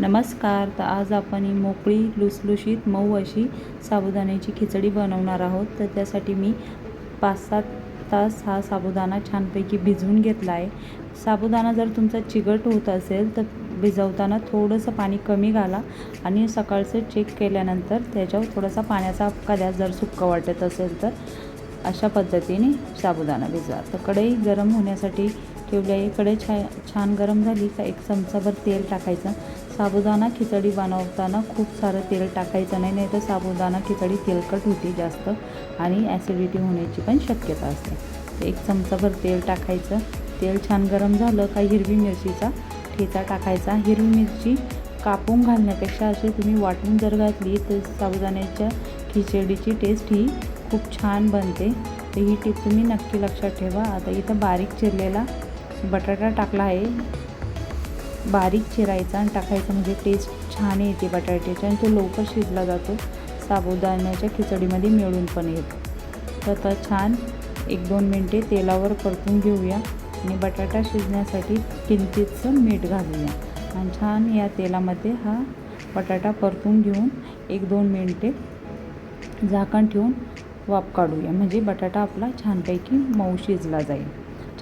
नमस्कार. तर आज आपण ही मोकळी लुसलुशीत मऊ अशी साबुदाण्याची खिचडी बनवणार आहोत. तर त्यासाठी मी पाच सात तास हा साबुदाणा छानपैकी भिजवून घेतला आहे. साबुदाणा जर तुमचा चिकट होत असेल तर भिजवताना थोडंसं पाणी कमी घाला आणि सकाळचं चेक केल्यानंतर त्याच्यावर थोडासा पाण्याचा हपका द्या. जर सुक्कं वाटत असेल तर अशा पद्धतीने साबुदाणा भिजवा. तर कढई गरम होण्यासाठी ठेवली इकडे छा छान गरम झाली का एक चमचाभर तेल टाकायचं. साबुदाणा खिचडी बनवताना खूप सारं तेल टाकायचं नाही नाही तर साबुदाणा खिचडी तेलकट होती जास्त आणि ॲसिडिटी होण्याची पण शक्यता असते. एक चमचाभर तेल टाकायचं. तेल छान गरम झालं का हिरवी मिरचीचा ठेचा टाकायचा. हिरवी मिरची कापून घालण्यापेक्षा असे तुम्ही वाटून जर घातली तर साबुदाण्याच्या खिचडीची टेस्ट ही खूप छान बनते. तर ही टीप तुम्ही नक्की लक्षात ठेवा. आता इथं बारीक चिरलेला बटाटा टाकला आहे. बारीक चिरायचा आणि टाकायचा म्हणजे टेस्ट छान येते बटाट्याची आणि तो लवकर शिजला जातो. साबुदाण्याच्या खिचडीमध्ये मिळून पण येतो. तर आता छान एक दोन मिनटे तेलावर परतून घेऊया आणि बटाटा शिजण्यासाठी किंचितचं मीठ घालूया. आणि छान या तेलामध्ये हा बटाटा परतून घेऊन एक दोन मिनटे झाकण ठेवून वाफ काढूया. म्हणजे बटाटा आपला छानपैकी मऊ शिजला जाईल.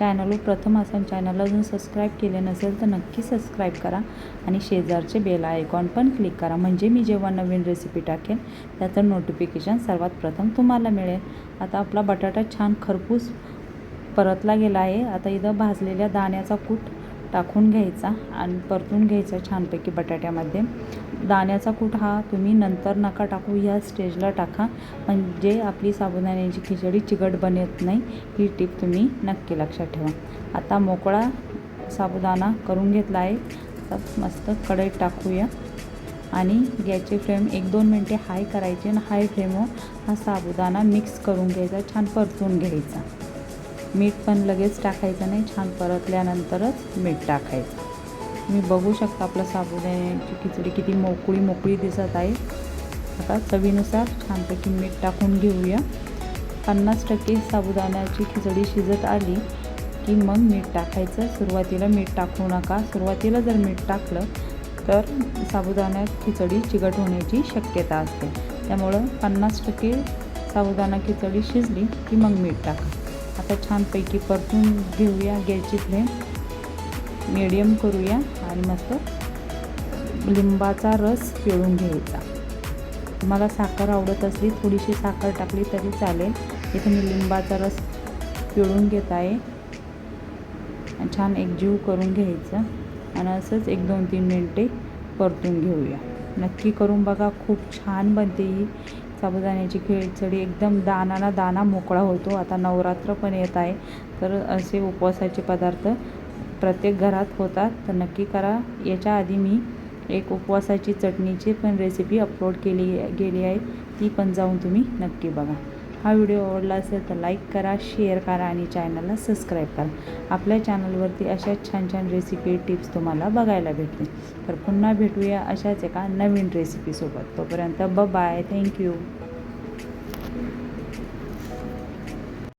चॅनलवर प्रथम असाल चॅनलला अजून सबस्क्राईब केले नसेल तर नक्की सबस्क्राईब करा आणि शेजारचे बेल आयकॉन पण क्लिक करा. म्हणजे मी जेव्हा नवीन रेसिपी टाकेन त्याचं नोटिफिकेशन सर्वात प्रथम तुम्हाला मिळेल. आता आपला बटाटा छान खरपूस परतला गेला आहे. आता इथं भाजलेल्या दाण्याचा कूट टाकून घ्यायचा आणि परतून घ्यायचा छानपैकी बटाट्यामध्ये. दाण्याचा कूट हा तुम्ही नंतर नका टाकू या स्टेजला टाका. म्हणजे आपली साबुदाण्याची खिचडी चिकट बनत नाही ही टीप तुम्ही नक्की लक्षात ठेवा. आता मोकळा साबुदाणा करून घेतला आहे. तर मस्त कढईत टाकूया. आणि गॅसची फ्लेम एक दोन मिनटे हाय करायची आणि हाय फ्लेमवर हा साबुदाणा मिक्स करून घ्यायचा छान परतून घ्यायचा. मीठ पण लगेच टाकायचं नाही छान परतल्यानंतरच मीठ टाकायचं. तुम्ही बघू शकता आपलं साबुदाण्याची खिचडी किती मोकळी मोकळी दिसत आहे. आता चवीनुसार छानपैकी मीठ टाकून घेऊया. पन्नास टक्के साबुदाण्याची खिचडी शिजत आली की मग मीठ टाकायचं. सुरुवातीला मीठ टाकू नका. सुरुवातीला जर मीठ टाकलं तर साबुदाणा खिचडी चिकट होण्याची शक्यता असते. त्यामुळं पन्नास टक्के साबुदाणा खिचडी शिजली की मग मीठ टाका. आता छानपैकी परतून घेऊया गॅसची फ्लेम. मिडियम करूया आणि मस्त लिंबाचा रस पिळून घ्यायचा. तुम्हाला साखर आवडत असली थोडीशी साखर टाकली तरी चालेल. इथे मी लिंबाचा रस पिळून घेत आहे. आणि छान एकजीव करून घ्यायचं. आणि असंच एक दोन तीन मिनटे परतून घेऊया. नक्की करून बघा खूप छान बनते ही. साबुदाण्याची खिचडी एकदम दानाला दाना मोकळा होतो. आता नवरात्र पण येत आहे. तर असे उपवासाचे पदार्थ प्रत्येक घरात होतात. तर नक्की करा. याच्या आधी मी एक उपवासाची चटणीची पण रेसिपी अपलोड केली गेली आहे. ती पण जाऊन तुम्ही नक्की बघा. हा व्हिडिओ आवडला असेल तर लाईक करा शेअर करा आणि चॅनलला सबस्क्राईब करा. आपल्या चॅनलवरती अशाच छान छान रेसिपी टिप्स तुम्हाला बघायला भेटतील. तर पुन्हा भेटूया अशाच एका नवीन रेसिपीसोबत तोपर्यंत ब बाय थँक्यू